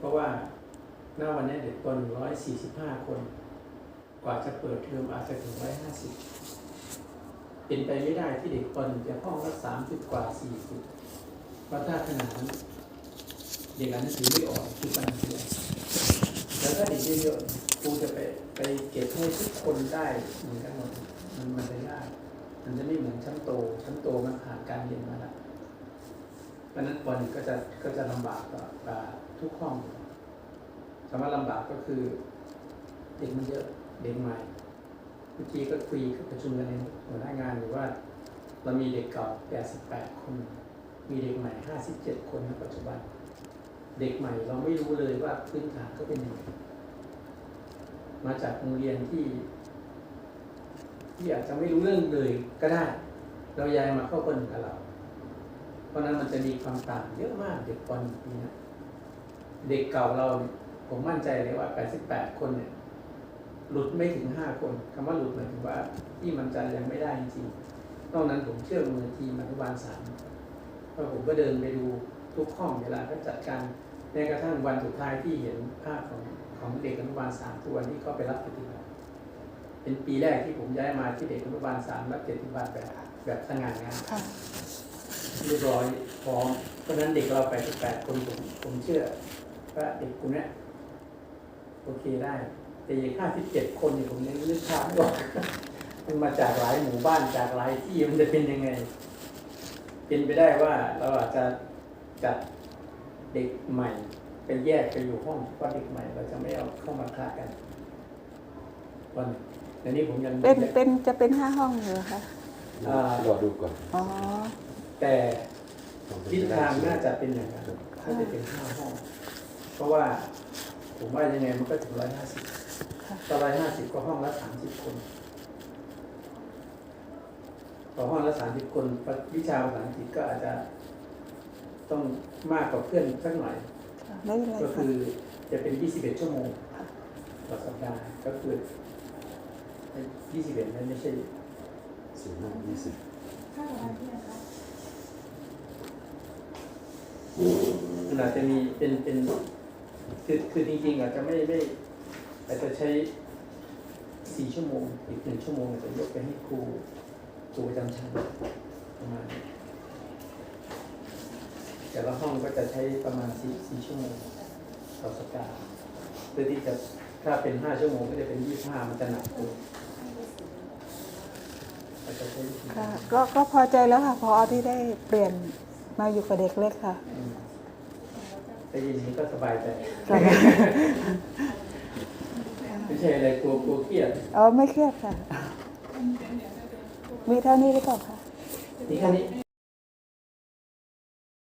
เพราะว่าหน้าวันนี้เด็กปหนึ่งร้อยสี่สิบห้าคน กว่าจะเปิดเทอมอาจจะถึงร้อยห้าสิบเป็นไปไม่ได้ที่เด็กปหนึ่งจะห้องละสามสิบกว่าสี่สิบเพราะถ้าขนาดนั้นเด็กอ่านหนังสือไม่ออกคือปัญหาแล้วถ้าเด็กเยอะๆครูจะไปไปเก็บให้ทุกคนได้เหมือนกันหมดมันมันไม่ได้มันจะไม่เหมือนชั้นโต ชั้นโตมันผ่านการเรียนมาแล้ว เพราะนั้นปหนึ่งก็จะก็จะลำบากกว่ากว่าทุกห้องคำว่าลำบากก็คือเด็กมันเยอะเด็กใหม่เมื่อกี้ก็คุยกับประชุมกันในหัวหน้างานอยู่ว่า เรามีเด็กเก่า 88 คน มีเด็กใหม่ 57 คนในปัจจุบัน เด็กใหม่เราไม่รู้เลยว่าพื้นฐานก็เป็นยังไงมาจากโรงเรียนที่ ที่อาจจะไม่รู้เรื่องเลยก็ได้ เราย้ายมาเข้าคนกับเรา เพราะนั้นมันจะมีความต่างเยอะมากเด็กปอนปีนะเด็กเก่าเราผมมั่นใจเลยว่า 88 คนเนี่ย หลุดไม่ถึง 5 คนคำว่าหลุดหมายถึงว่า ที่มันจะยังไม่ได้จริงๆนอกนั้นผมเชื่อมือทีมอนุบาลสามเพราะผมก็เดินไปดูทุกห้องเวลาเขาจัดการแม้กระทั่งวันสุดท้ายที่เห็นภาพของของเด็กอนุบาลสามตัวที่เขาไปรับปฏิบัติเป็นปีแรกที่ผมย้ายมาที่เด็กอนุบาลสามรับปฏิบัติแบบแบบสง่างามค่ะ เรียบร้อยพร้อมเพราะฉะนั้นเด็กเราไปแปดคนผมผมเชื่อว่าเด็กกลุ่มเนี้ยโอเคได้แต่อีกห้าสิบเจ็ดคนเนี่ยผมยังนึกภาพไม่ออกมันมาจากหลายหมู่บ้านจากหลายที่มันจะเป็นยังไง เป็นไปได้ว่าเราอาจจะจัดเด็กใหม่ไปแยกไปอยู่ห้องเพราะเด็กใหม่ เราจะไม่เอาเข้ามาคลากันวันแต่นี้ผมยังเป็นเป็นจะเป็นห้าห้องเหรอคะอ่ารอดูก่อนอ๋อ แต่ทิศทางน่าจะเป็นอย่างนั้นถ้าจะเป็นห้าห้อง เพราะว่าผมว่ายังไงมันก็ถึงร้อยห้าสิบค่ะต่อร้อยห้าสิบก็ห้องละสามสิบคนต่อห้องละสามสิบคนวิชาภาษาอังกฤษก็อาจจะต้องมากกว่าเพื่อนสักหน่อยไม่เป็นไรก็ค่ะคือจะเป็นยี่สิบเอ็ดชั่วโมงค่ะต่อสัปดาห์ก็คือยี่สิบเอ็ดนั้นไม่ใช่สี่ห้ายี่สิบ มันอาจจะมีเป็นเป็นคือคือจริงๆอาจจะไม่ไม่อาจจะใช้สี่ชั่วโมง อีกหนึ่งชั่วโมงอาจจะยกไปให้ครูครูประจำชั้นประมาณแต่ละห้องก็จะใช้ประมาณสี่สี่ชั่วโมงต่อสัปดาห์เพื่อที่จะถ้าเป็นห้าชั่วโมงก็จะเป็นยี่ห้ามันจะหนักตัวอาก็ก็พอใจแล้วค่ะพอที่ได้เปลี่ยนมาอยู่กับเด็กเล็กค่ะ อืมแต่ยินนี้ก็สบายใจค่ะไม่ใช่อะไรกลัวกลัวเครียดอ๋อไม่เครียดค่ะ มีเท่านี้หรือเปล่าคะนี่แค่นี้